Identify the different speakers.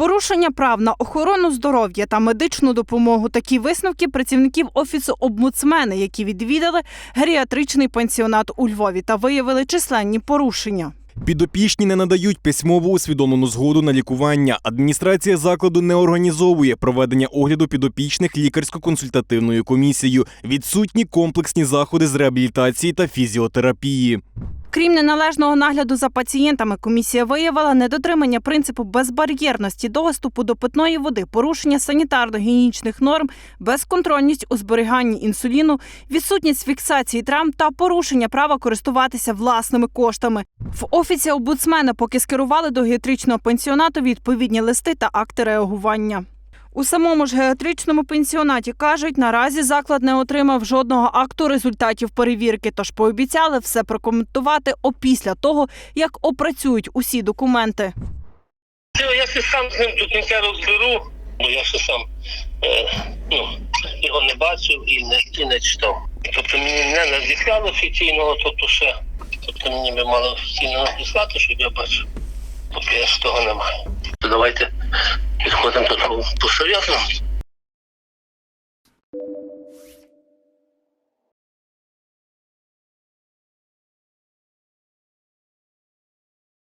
Speaker 1: Порушення прав на охорону здоров'я та медичну допомогу. Такі висновки працівників офісу омбудсмена, які відвідали геріатричний пансіонат у Львові та виявили численні порушення.
Speaker 2: Підопічні не надають письмово усвідомлену згоду на лікування. Адміністрація закладу не організовує проведення огляду підопічних лікарсько-консультативною комісією. Відсутні комплексні заходи з реабілітації та фізіотерапії.
Speaker 1: Крім неналежного нагляду за пацієнтами, комісія виявила недотримання принципу безбар'єрності доступу до питної води, порушення санітарно-гігієнічних норм, безконтрольність у зберіганні інсуліну, відсутність фіксації травм та порушення права користуватися власними коштами. В офісі омбудсмена поки скерували до геатричного пенсіонату відповідні листи та акти реагування. У самому ж геатричному пенсіонаті кажуть, наразі заклад не отримав жодного акту результатів перевірки, тож пообіцяли все прокоментувати опісля того, як опрацюють усі документи.
Speaker 3: Я ще сам з ним до кінця розберу, бо я ще сам е, ну, його не бачив і не, і не читав. Тобто мені не надіслали офіційного, тобто ще. Тобто мені би мало офіційно надіслати, щоб я бачив. Поки я ж того немає. То давайте підходимо до того по-серйозному.